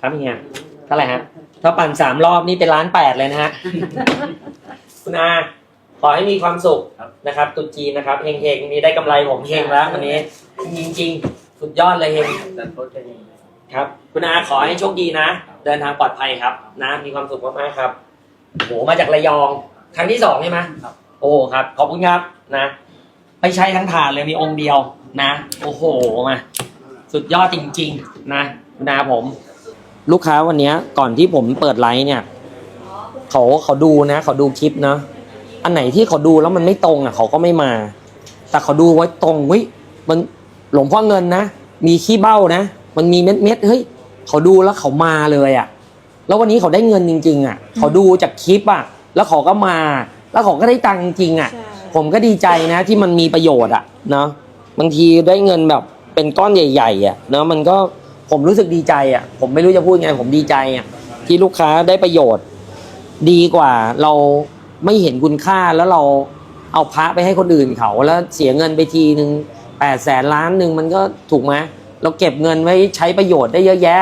ครับเฮียเท่าไหร่ฮะถ้าปั่นสามรอบนี่เป็นล้านแปดเลยนะฮะ คุณอาขอให้มีความสุขนะครับตรุ๊จีนนะครับเฮงๆนี่ได้กำไรผมเฮงแล้ววันนี้ จริงๆ สุดยอดเลยเฮงครับ คุณอาขอให้โชคดีนะ เดินทางปลอดภัยครับ นะมีความสุขมากๆครับโหมาจากระยอง ครั้งที่สองใช่ไหมครับ โอ้ครับ ขอบคุณครับนะไม่ใช่ทั้งถาดเลยมีองค์เดียวนะ โอ้โหมา สุดยอดจริง ๆ นะคุณอาผม ลูกค้าวันเนี้ยก่อนที่ผมเปิดไลฟ์เนี่ยเขาเขาดูนะเขาดูคลิปนะอันไหนที่เขาดูแล้วมันไม่ตรงอะเขาก็ไม่มา แต่เขาดูไว้ตรงเฮ้ยมันหลวงพ่อเงินนะ มีขี้เบ้านะ มันมีเม็ดเม็ดๆเฮ้ยเขาดูแล้วเขามาเลยอะ แล้ววันนี้เขาได้เงินจริง ๆ อะ เขาดูจากคลิปอะ แล้วเขาก็มา แล้วเขาก็ได้ตังค์จริงๆอะใช่ผมก็ดีใจนะที่มันมีประโยชน์อะเนาะบางทีได้เงินแบบเป็นก้อนใหญ่ ๆ อะเนาะมันก็ ผมรู้สึกดีใจอะ ผมไม่รู้จะพูดไงผมดีใจอะที่ลูกค้าได้ประโยชน์ ดีกว่าเราไม่เห็นคุณค่าแล้วเราเอาพระไปให้คนอื่นเขาแล้วเสียเงินไปทีหนึ่งแปดแสนล้านหนึ่งมันก็ถูกไหมเราเก็บเงินไว้ใช้ประโยชน์ได้เยอะแยะ